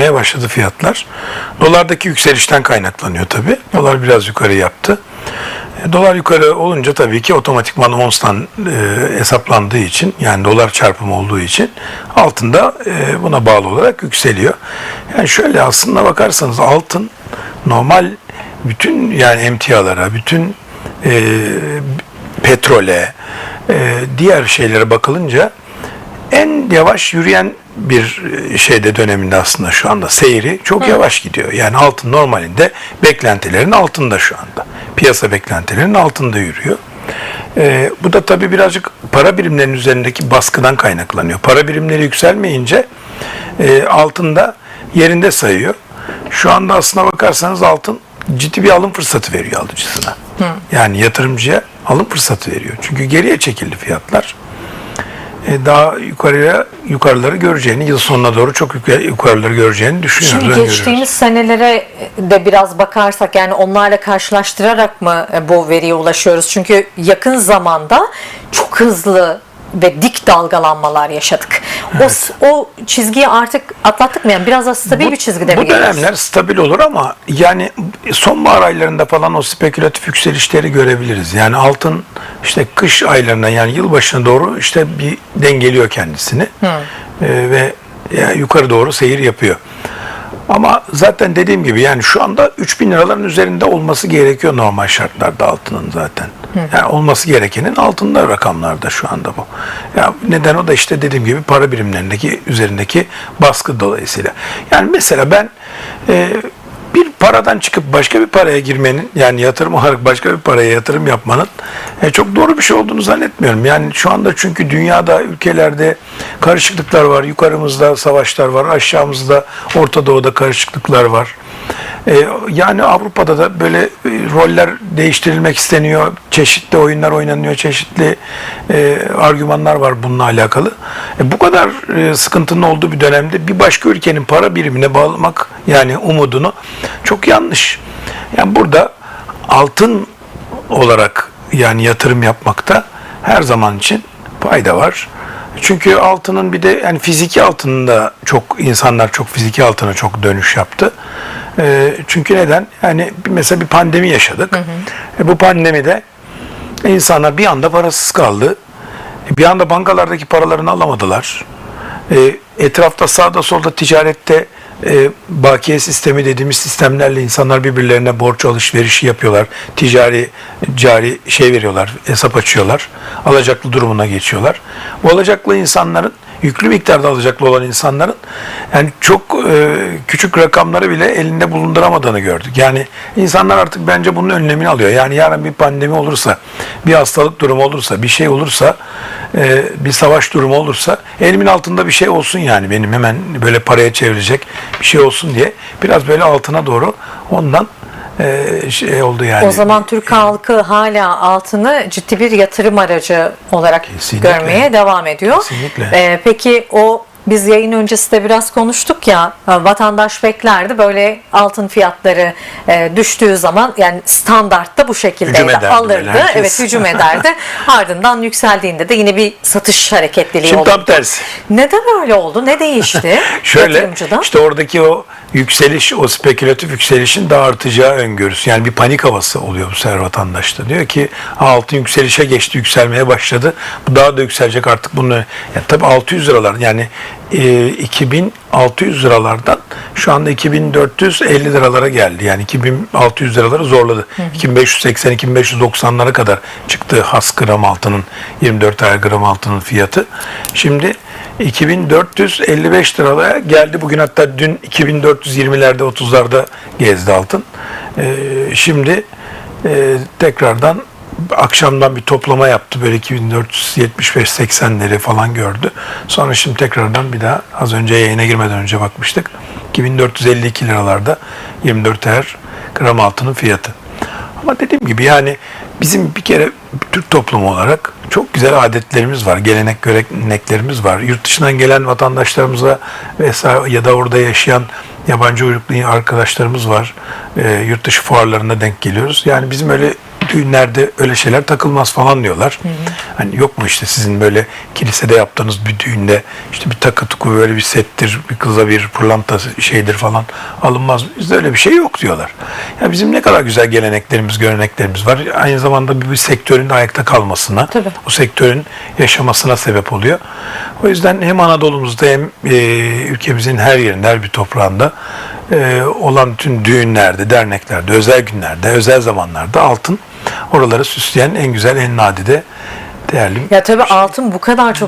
yükselmeye başladı fiyatlar. Dolardaki yükselişten kaynaklanıyor tabii. Dolar biraz yukarı yaptı. E, Dolar yukarı olunca tabii ki otomatikman onstan e, hesaplandığı için yani dolar çarpımı olduğu için altında e, buna bağlı olarak yükseliyor. Yani şöyle aslında bakarsanız altın normal bütün yani emtialara, bütün e, petrole, e, diğer şeylere bakılınca en yavaş yürüyen bir e, şeyde döneminde aslında şu anda seyri çok yavaş gidiyor. Yani altın normalinde beklentilerin altında şu anda. Piyasa beklentilerinin altında yürüyor. E, bu da tabii birazcık para birimlerinin üzerindeki baskıdan kaynaklanıyor. Para birimleri yükselmeyince e, altında yerinde sayıyor. Şu anda aslına bakarsanız altın ciddi bir alım fırsatı veriyor alıcısına. Yani yatırımcıya alım fırsatı veriyor. Çünkü geriye çekildi fiyatlar daha yukarıya yukarıları göreceğini, yıl sonuna doğru çok yukarı- yukarıları göreceğini düşünüyoruz. Şimdi geçtiğimiz senelere de biraz bakarsak yani onlarla karşılaştırarak mı e, bu veriye ulaşıyoruz? Çünkü yakın zamanda çok hızlı ve dik dalgalanmalar yaşadık. O, o çizgiyi artık atlattık mı? Yani biraz da stabil bir çizgide mi Bu geliyoruz? dönemler stabil olur ama yani sonbahar aylarında falan o spekülatif yükselişleri görebiliriz. Yani altın işte kış aylarına yani yılbaşına doğru işte bir dengeliyor kendisini Ee, ve yani yukarı doğru seyir yapıyor. Ama zaten dediğim gibi yani şu anda 3000 liraların üzerinde olması gerekiyor normal şartlarda altının zaten. Yani olması gerekenin altında rakamlarda şu anda bu. Ya neden o da işte dediğim gibi para birimlerindeki üzerindeki baskı dolayısıyla. Yani mesela ben e, paradan çıkıp başka bir paraya girmenin yani yatırım olarak başka bir paraya yatırım yapmanın e, çok doğru bir şey olduğunu zannetmiyorum. Yani şu anda çünkü dünyada ülkelerde karışıklıklar var. Yukarımızda savaşlar var. Aşağımızda Orta Doğu'da karışıklıklar var. E, yani Avrupa'da da böyle e, roller değiştirilmek isteniyor. Çeşitli oyunlar oynanıyor. Çeşitli e, argümanlar var bununla alakalı. Bu kadar sıkıntının olduğu bir dönemde bir başka ülkenin para birimine bağlamak yani umudunu çok yanlış. Yani burada altın olarak yani yatırım yapmakta her zaman için fayda var. Çünkü altının bir de yani fiziki altında çok insanlar çok fiziki altına çok dönüş yaptı. Ee, çünkü neden? Yani mesela bir pandemi yaşadık. E, bu pandemide insanlar bir anda parasız kaldı. E, Bir anda bankalardaki paralarını alamadılar. E, etrafta sağda solda ticarette e, bakiye sistemi dediğimiz sistemlerle insanlar birbirlerine borç alışverişi yapıyorlar. Ticari, cari şey veriyorlar, hesap açıyorlar. Alacaklı durumuna geçiyorlar. Bu alacaklı insanların yüklü miktarda alacaklı olan insanların yani çok e, küçük rakamları bile elinde bulunduramadığını gördük. Yani insanlar artık bence bunun önlemini alıyor. Yani yarın bir pandemi olursa, bir hastalık durumu olursa, bir şey olursa, e, bir savaş durumu olursa elimin altında bir şey olsun yani benim hemen böyle paraya çevirecek bir şey olsun diye biraz böyle altına doğru ondan e, şey oldu yani. O zaman Türk halkı hala altını ciddi bir yatırım aracı olarak Kesinlikle. görmeye devam ediyor. Kesinlikle. Ee, peki o biz yayın öncesi de biraz konuştuk ya e, vatandaş beklerdi böyle altın fiyatları e, düştüğü zaman yani standartta bu şekilde alırdı. herkes. Evet hücum ederdi. Ardından yükseldiğinde de yine bir satış hareketliliği Şimdi oldu. tam tersi. Neden öyle oldu? Ne değişti? Şöyle işte oradaki o yükseliş, o spekülatif yükselişin daha artacağı öngörüsü. Yani bir panik havası oluyor bu sefer vatandaşta. Diyor ki "Ha, altın yükselişe geçti, yükselmeye başladı. Bu daha da yükselecek artık bunu. Yani tabii 600 liralar yani e, 2600 liralardan şu anda 2450 liralara geldi. Yani 2600 liraları zorladı. 2580-2590'lara kadar çıktı has gram altının 24 ay gram altının fiyatı. Şimdi 2455 liraya geldi. Bugün hatta dün 2420'lerde 30'larda gezdi altın. Ee, şimdi e, tekrardan akşamdan bir toplama yaptı. Böyle 2475-80'leri falan gördü. Sonra şimdi tekrardan bir daha az önce yayına girmeden önce bakmıştık. 2452 liralarda 24 er gram altının fiyatı. Ama dediğim gibi yani bizim bir kere Türk toplumu olarak çok güzel adetlerimiz var, gelenek göreneklerimiz var. Yurt dışından gelen vatandaşlarımıza vesaire ya da orada yaşayan yabancı uyruklu arkadaşlarımız var. E, yurt dışı fuarlarına denk geliyoruz. Yani bizim öyle düğünlerde öyle şeyler takılmaz falan diyorlar. Hani yok mu işte sizin böyle kilisede yaptığınız bir düğünde işte bir takı tuku böyle bir settir, bir kıza bir pırlanta şeydir falan alınmaz. Bizde öyle bir şey yok diyorlar. Ya bizim ne kadar güzel geleneklerimiz, göreneklerimiz var. Aynı zamanda bir, bir sektörün ayakta kalmasına, Tabii. o sektörün yaşamasına sebep oluyor. O yüzden hem Anadolu'muzda hem e, ülkemizin her yerinde, her bir toprağında e, olan tüm düğünlerde, derneklerde, özel günlerde, özel zamanlarda altın oraları süsleyen en güzel, en nadide, değerli Ya tabii altın bu kadar çok